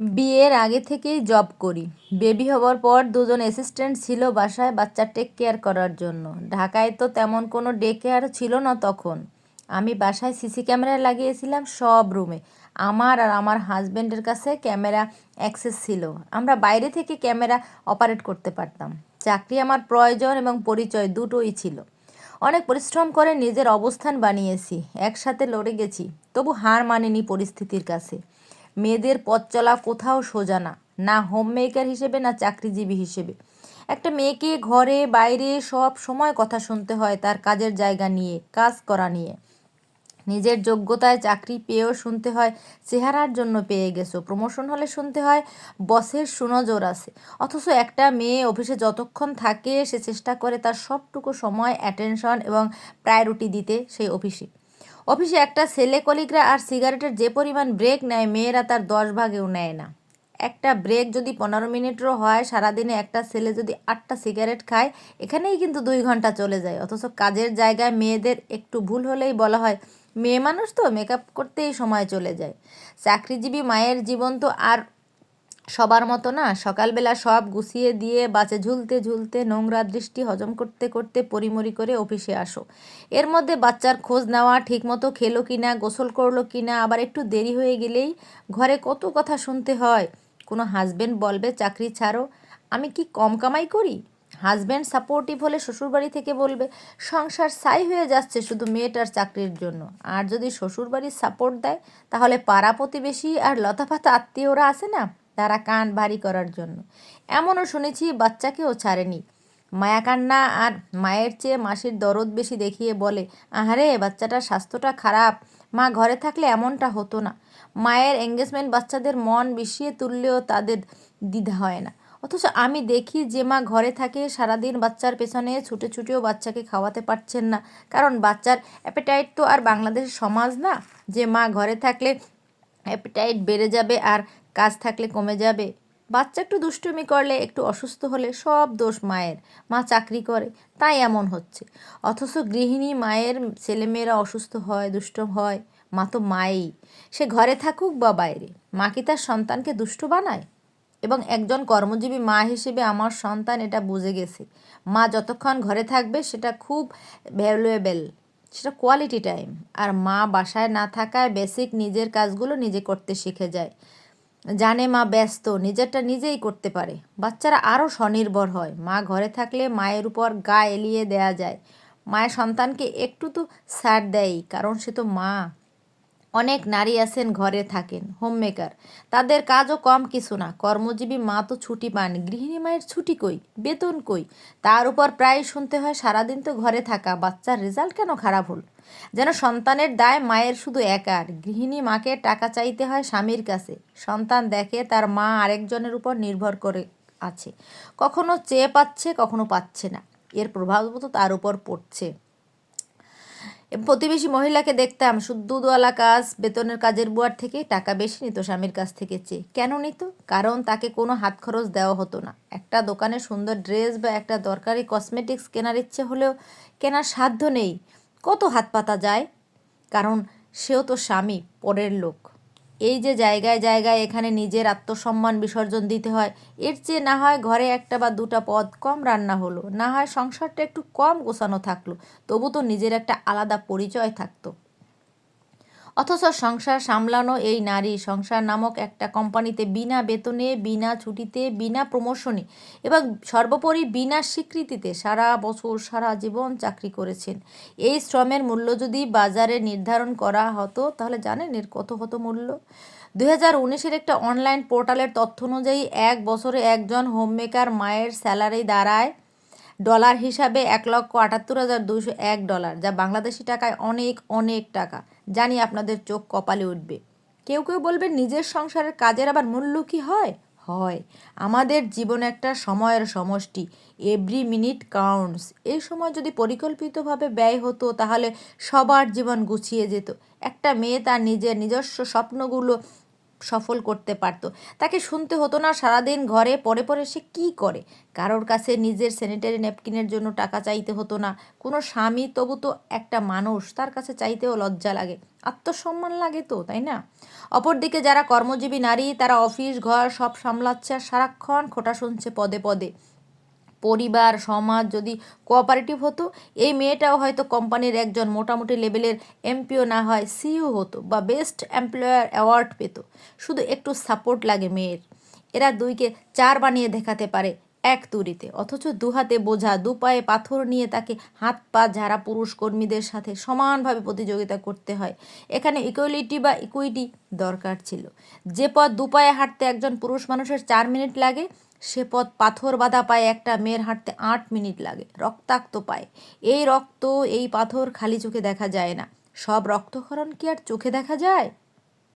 বিয়ের আগে থেকেই জব করি। বেবি হবার পর দুজন অ্যাসিস্ট্যান্ট ছিল বাসায় বাচ্চা টেক কেয়ার করার জন্য। ঢাকায় তো তেমন কোনো ডে কেয়ার ছিল না তখন। আমি বাসায় সিসি ক্যামেরা লাগিয়েছিলাম সব রুমে। আমার আর আমার হাজব্যান্ডের কাছে ক্যামেরা অ্যাক্সেস ছিল। আমরা বাইরে থেকে ক্যামেরা অপারেট করতে পারতাম। চাকরি আমার প্রয়োজন এবং পরিচয় দুটোই ছিল। অনেক পরিশ্রম করে নিজের অবস্থান বানিয়েছি। একসাথে লড়ে গেছি। তবু হার মানিনি পরিস্থিতির কাছে। মেয়েদের পথ চলা কোথাও সোজা না না হোম মেকার হিসেবে, না চাকরিজীবী হিসেবে। একটা মেয়েকে ঘরে, বাইরে সব সময় কথা শুনতে হয় তার কাজের জায়গা নিয়ে, কাজ করা নিয়ে। নিজের যোগ্যতায় চাকরি পেয়েও শুনতে হয়, চেহারার জন্য পেয়ে গেছো। প্রমোশন হলে শুনতে হয় বসের সুনজর আছে। অথচ একটা মেয়ে অফিসে যতক্ষণ থাকে, সে চেষ্টা করে তার সবটুকু সময় অ্যাটেনশন এবং প্রায়োরিটি দিতে সেই অফিসে। অফিসে একটা ছেলে কলিগরা আর সিগারেটের যে পরিমাণ ব্রেক নেয়, মেয়েরা তার দশ ভাগেও নেয় না। একটা ব্রেক যদি পনেরো মিনিটেরও হয়, সারাদিনে একটা ছেলে যদি আটটা সিগারেট খায়, এখানেই কিন্তু দুই ঘণ্টা চলে যায়। অথচ কাজের জায়গায় মেয়েদের একটু ভুল হলেই বলা হয়, মেয়ে মানুষ তো মেকআপ করতেই সময় চলে যায়। চাকরিজীবী মায়ের জীবন তো আর সবার মতো না, সকালবেলা সব গুছিয়ে দিয়ে বাসে ঝুলতে ঝুলতে নোংরা দৃষ্টি হজম করতে করতে পরিমরি করে অফিসে আসো। এর মধ্যে বাচ্চার খোঁজ নেওয়া, ঠিকমতো খেলো কি না গোসল করল কি না আবার একটু দেরি হয়ে গেলেই ঘরে কত কথা শুনতে হয়। কোনো হাজব্যান্ড বলবে, চাকরি ছাড়ো। আমি কি কম কামাই করি? হাজব্যান্ড সাপোর্টিভ হলে শ্বশুরবাড়ি থেকে বলবে, সংসার সাই হয়ে যাচ্ছে শুধু মেয়েটার চাকরির জন্য। আর যদি শ্বশুরবাড়ির সাপোর্ট দেয়, তাহলে পাড়া প্রতিবেশী আর লতাপাতা আত্মীয়রা আছে না? তারা কান ভারী করার জন্য। এমনও শুনেছি বাচ্চাকেও ছাড়েনি। মায়া কান্না আর মায়ের চেয়ে মাসির দরদ বেশি দেখিয়ে বলে, আহারে, বাচ্চাটার স্বাস্থ্যটা খারাপ। মা ঘরে থাকলে এমনটা হতো না। মায়ের এঙ্গেজমেন্ট বাচ্চাদের মন বিষিয়ে তুললেও তাদের দ্বিধা হয় না। অথচ আমি দেখি যে মা ঘরে থাকে সারাদিন বাচ্চার পেছনে ছুটে ছুটেও বাচ্চাকে খাওয়াতে পারছেন না। কারণ বাচ্চার অ্যাপেটাইট তো আর বাংলাদেশের সমাজ না। যে মা ঘরে থাকলে অ্যাপেটাইট বেড়ে যাবে আর কাজ থাকলে কমে যাবে। বাচ্চা একটু দুষ্টুমি করলে, একটু অসুস্থ হলে সব দোষ মায়ের। মা চাকরি করে, তাই এমন হচ্ছে। অথচ গৃহিণী মায়ের ছেলেমেয়েরা অসুস্থ হয়, দুষ্ট হয়, মা তো মায়েই সে ঘরে থাকুক বা বাইরে, মা কি তার সন্তানকে দুষ্ট বানায়? এবং একজন কর্মজীবী মা হিসেবে আমার সন্তান এটা বুঝে গেছে। মা যতক্ষণ ঘরে থাকবে, সেটা খুব ভ্যালুয়েবেল সেটা কোয়ালিটি টাইম আর মা বাসায় না থাকায় বেসিক নিজের কাজগুলো নিজে করতে শিখে যায়। জানে মা ব্যস্ত, নিজেরটা নিজেই করতে পারে। বাচ্চারা আরও স্বনির্ভর হয়। মা ঘরে থাকলে মায়ের উপর গা এলিয়ে দেয়া যায়। মায়ের সন্তানকে একটু তো স্যার দেয় কারণ সে তো মা। অনেক নারী আছেন, ঘরে থাকেন হোম মেকার তাদের কাজও কম কিছু না। কর্মজীবী মা তো ছুটি পান। গৃহিণী মায়ের ছুটি কই? বেতন কই? তার উপর প্রায় শুনতে হয়, সারাদিন তো ঘরে থাকা। বাচ্চার রেজাল্ট কেন খারাপ হল? যেন সন্তানের দায় মায়ের শুধু একার গৃহিণী মাকে টাকা চাইতে হয় স্বামীর কাছে। সন্তান দেখে তার মা আরেকজনের উপর নির্ভর করে আছে। কখনো চেয়ে পাচ্ছে, কখনো পাচ্ছে না। এর প্রভাব তো তার উপর পড়ছে। প্রতিবেশী মহিলাকে দেখতাম দুধওয়ালা কাজ, বেতনের কাজের বুয়ার থেকে টাকা বেশি নিত স্বামীর কাছ থেকে চেয়ে। কেন নিত? কারণ তাকে কোনো হাত খরচ দেওয়া হতো না। একটা দোকানে সুন্দর ড্রেস বা একটা দরকারি কসমেটিক্স কেনার ইচ্ছে হলেও কেনার সাধ্য নেই। কত হাত পাতা যায়? কারণ সেও তো স্বামী, পরের লোক। এই যে জায়গায় জায়গায় এখানে নিজের আত্মসম্মান বিসর্জন দিতে হয়, এর চেয়ে না হয় ঘরে একটা বা দুটা পদ কম রান্না হলো, না হয় সংসারটা একটু কম গোছানো থাকল, তবু তো নিজের একটা আলাদা পরিচয় থাকতো। অথচ সংসার সামলানো এই নারী, সংসার নামক একটা কোম্পানিতে বিনা বেতনে, বিনা ছুটিতে, বিনা প্রমোশনে এবং সর্বোপরি বিনা স্বীকৃতিতে সারা বছর, সারা জীবন চাকরি করেছেন। এই শ্রমের মূল্য যদি বাজারে নির্ধারণ করা হতো, তাহলে জানেন এর কত হতো মূল্য? দুই হাজার উনিশের একটা অনলাইন পোর্টালের তথ্য অনুযায়ী, এক বছরে একজন হোমমেকার মায়ের স্যালারি দাঁড়ায় ডলার হিসাবে এক লক্ষ আটাত্তর হাজার দুশো এক ডলার, যা বাংলাদেশি টাকায় অনেক অনেক টাকা। জানি আপনাদের চোখ কপালে উঠবে। কেউ কেউ বলবে নিজের সংসারের কাজের আবার মূল্য কি হয়? হয়। আমাদের জীবন একটা সময়ের সমষ্টি। এভরি মিনিট কাউন্টস এই সময় যদি পরিকল্পিতভাবে ব্যয় হতো, তাহলে সবার জীবন গুছিয়ে যেত। একটা মেয়ে তার নিজের নিজস্ব স্বপ্নগুলো সফল করতে পারতো। তাকে শুনতে হতো না সারাদিন ঘরে পরে পরে সে কী করে। কারোর কাছে নিজের স্যানিটারি ন্যাপকিনের জন্য টাকা চাইতে হতো না। কোনো স্বামী তবু তো একটা মানুষ, তার কাছে চাইতেও লজ্জা লাগে। আত্মসম্মান লাগে তো, তাই না? অপরদিকে যারা কর্মজীবী নারী, তারা অফিস, ঘর সব সামলাচ্ছে আর সারাক্ষণ খোটা শুনছে পদে পদে। পরিবার, সমাজ যদি কোঅপারেটিভ হতো, এই মেয়েটাও হয়তো কোম্পানির একজন মোটামুটি লেভেলের এমপিও না হয় সিইও হতো বা বেস্ট এমপ্লয়ার অ্যাওয়ার্ড পেত। শুধু একটু সাপোর্ট লাগে মেয়ের। এরা দুইকে চার বানিয়ে দেখাতে পারে। এক তুড়িতে অথচ দু হাতে বোঝা, দু পায়ে পাথর নিয়ে তাকে হাত পা ঝাড়া পুরুষ কর্মীদের সাথে সমানভাবে প্রতিযোগিতা করতে হয়। এখানে ইকুয়ালিটি বা ইকুইটি দরকার ছিল। যে পথ দু পায়ে হাঁটতে একজন পুরুষ মানুষের চার মিনিট লাগে, সে পথ পাথর বাঁধা পায়ে একটা মেয়ের হাঁটতে আট মিনিট লাগে, রক্তাক্ত পায়ে। এই রক্ত, এই পাথর খালি চোখে দেখা যায় না। সব রক্তক্ষরণ কি আর চোখে দেখা যায়?